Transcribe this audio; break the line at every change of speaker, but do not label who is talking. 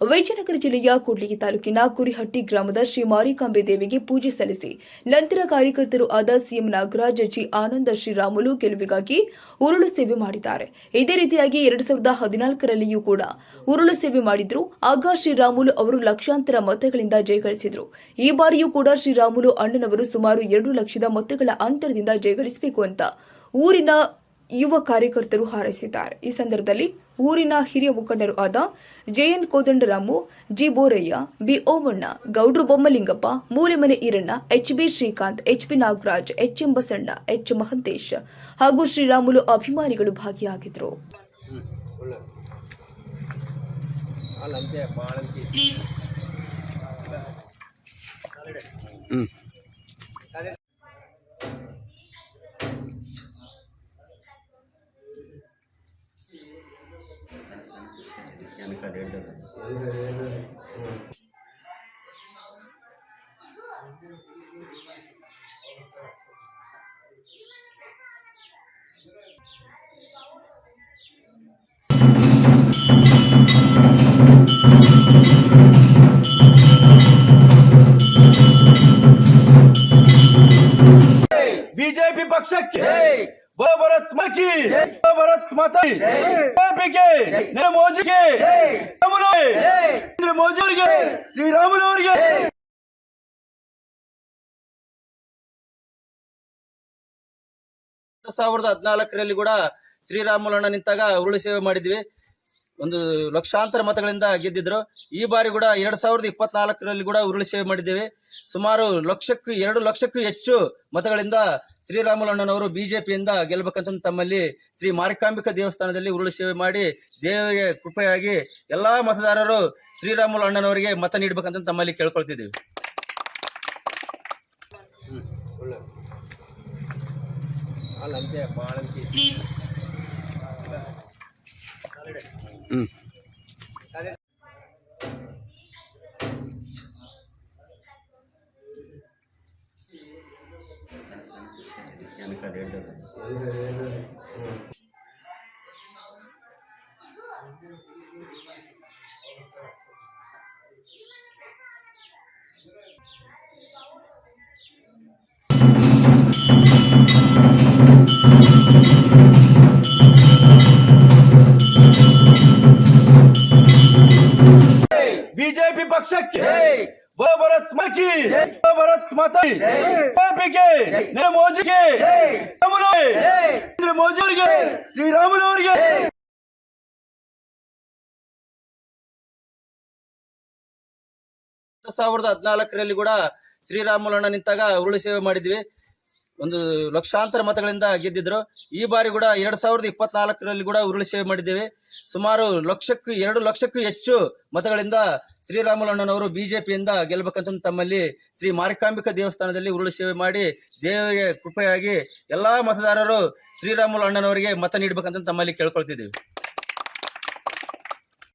ವಿಜಯನಗರ ಜಿಲ್ಲೆಯ ಕೂಡ್ಲಿಗಿ ತಾಲೂಕಿನ ಕುರಿಹಟ್ಟಿ ಗ್ರಾಮದ ಶ್ರೀ ಮಾರಿಕಾಂಬೆ ದೇವಿಗೆ ಪೂಜೆ ಸಲ್ಲಿಸಿ ನಂತರ ಕಾರ್ಯಕರ್ತರು ಆದ ಸಿಎಂ ನಾಗರಾಜ್, ಜಿ ಆನಂದ ಶ್ರೀರಾಮುಲು ಗೆಲುವಿಗಾಗಿ ಉರುಳು ಸೇವೆ ಮಾಡಿದ್ದಾರೆ. ಇದೇ ರೀತಿಯಾಗಿ ಎರಡ್ ಸಾವಿರದ ಹದಿನಾಲ್ಕರಲ್ಲಿಯೂ ಕೂಡ ಉರುಳು ಸೇವೆ ಮಾಡಿದ್ರು. ಆಗ ಶ್ರೀರಾಮುಲು ಅವರು ಲಕ್ಷಾಂತರ ಮತಗಳಿಂದ ಜಯಗಳಿಸಿದ್ರು ಈ ಬಾರಿಯೂ ಕೂಡ ಶ್ರೀರಾಮುಲು ಅಣ್ಣನವರು ಸುಮಾರು ಎರಡು ಲಕ್ಷದ ಮತಗಳ ಅಂತರದಿಂದ ಜಯಗಳಿಸಬೇಕು ಅಂತ ಊರಿನ ಯುವ ಕಾರ್ಯಕರ್ತರು ಹಾರೈಸಿದ್ದಾರೆ. ಈ ಸಂದರ್ಭದಲ್ಲಿ ಊರಿನ ಹಿರಿಯ ಮುಖಂಡರು ಆದ JN Kodandaramu, G Boraiah, B Omanna, Gowdru Bommalingappa, Mulemane Iranna, H B Srikanth, H P Nagaraj, H M Basanna, H Mahantesh ಹಾಗೂ ಶ್ರೀರಾಮುಲು ಅಭಿಮಾನಿಗಳು ಭಾಗಿಯಾಗಿದ್ದರು.
ಬಾಳಂತಿ
ಬಿಜೆಪಿ ಪಕ್ಷಕ್ಕೆ ಬೋ ಭರತ್ ಮಕ್ಕಿ ಬೋ ಭರತ್ ಮಾತಾ ಬಿಜೆಪಿಗೆ ನರೇಂದ್ರ ಮೋದಿಗೆ ರಾಮುಲು ನರೇಂದ್ರ ಮೋದಿ ಅವರಿಗೆ ಶ್ರೀರಾಮುಲು ಅವರಿಗೆ
ಸಾವಿರದ ಹದಿನಾಲ್ಕರಲ್ಲಿ ಕೂಡ ಶ್ರೀರಾಮುಲಣ್ಣ ನಿಂತಾಗ ಉರುಳು ಸೇವೆ ಮಾಡಿದ್ವಿ. ಒಂದು ಲಕ್ಷಾಂತರ ಮತಗಳಿಂದ ಗೆದ್ದಿದ್ರು. ಈ ಬಾರಿ ಕೂಡ ಎರಡು ಸಾವಿರದ ಇಪ್ಪತ್ನಾಲ್ಕರಲ್ಲಿ ಕೂಡ ಉರುಳು ಸೇವೆ ಮಾಡಿದ್ದೇವೆ. ಸುಮಾರು ಲಕ್ಷಕ್ಕೂ, ಎರಡು ಲಕ್ಷಕ್ಕೂ ಹೆಚ್ಚು ಮತಗಳಿಂದ ಶ್ರೀರಾಮುಲಣ್ಣನವರು ಬಿಜೆಪಿಯಿಂದ ಗೆಲ್ಲಬೇಕಂತ ತಮ್ಮಲ್ಲಿ ಶ್ರೀ ಮಾರಿಕಾಂಬಿಕಾ ದೇವಸ್ಥಾನದಲ್ಲಿ ಉರುಳು ಸೇವೆ ಮಾಡಿ ದೇವರಿಗೆ ಕೃಪೆಯಾಗಿ ಎಲ್ಲ ಮತದಾರರು ಶ್ರೀರಾಮುಲು ಅಣ್ಣನವರಿಗೆ ಮತ ನೀಡಬೇಕಂತ ತಮ್ಮಲ್ಲಿ ಕೇಳ್ಕೊಳ್ತಿದ್ದೀವಿ. ಅಲ್ಲಂತೆ ಬಾಳಂತಿ
వెనక ಪಕ್ಷಕ್ಕೆ ಭರತ್ ಮಾತಾಯಿ ಭರತ್ ಮಾತಾ ಬಿಜೆಪಿಗೆ ನರೇಂದ್ರ ಮೋದಿಗೆ ನರೇಂದ್ರ ಮೋದಿ ಅವರಿಗೆ, ಶ್ರೀರಾಮುಲು ಅವರಿಗೆ.
ಸಾವಿರದ ಹದಿನಾಲ್ಕರಲ್ಲಿ ಕೂಡ ಶ್ರೀರಾಮುಲಣ್ಣ ನಿಂತಾಗ ಉರುಳು ಸೇವೆ ಮಾಡಿದ್ವಿ. ಒಂದು ಲಕ್ಷಾಂತರ ಮತಗಳಿಂದ ಗೆದ್ದಿದ್ರು. ಈ ಬಾರಿ ಕೂಡ ಎರಡು ಸಾವಿರದ ಇಪ್ಪತ್ನಾಲ್ಕರಲ್ಲಿ ಕೂಡ ಉರುಳಿ ಸೇವೆ ಮಾಡಿದ್ದೇವೆ. ಸುಮಾರು ಲಕ್ಷಕ್ಕೂ, ಎರಡು ಲಕ್ಷಕ್ಕೂ ಹೆಚ್ಚು ಮತಗಳಿಂದ ಶ್ರೀರಾಮುಲಣ್ಣನವರು ಪಿಯಿಂದ ಗೆಲ್ಲಬೇಕಂತ ತಮ್ಮಲ್ಲಿ ಶ್ರೀ ಮಾರಿಕಾಂಬಿಕ ದೇವಸ್ಥಾನದಲ್ಲಿ ಉರುಳು ಸೇವೆ ಮಾಡಿ ದೇವರಿಗೆ ಕೃಪೆಯಾಗಿ ಎಲ್ಲ ಮತದಾರರು ಶ್ರೀರಾಮುಲು ಅಣ್ಣನವರಿಗೆ ಮತ ನೀಡಬೇಕಂತ ತಮ್ಮಲ್ಲಿ ಕೇಳ್ಕೊಳ್ತಿದ್ದೀವಿ.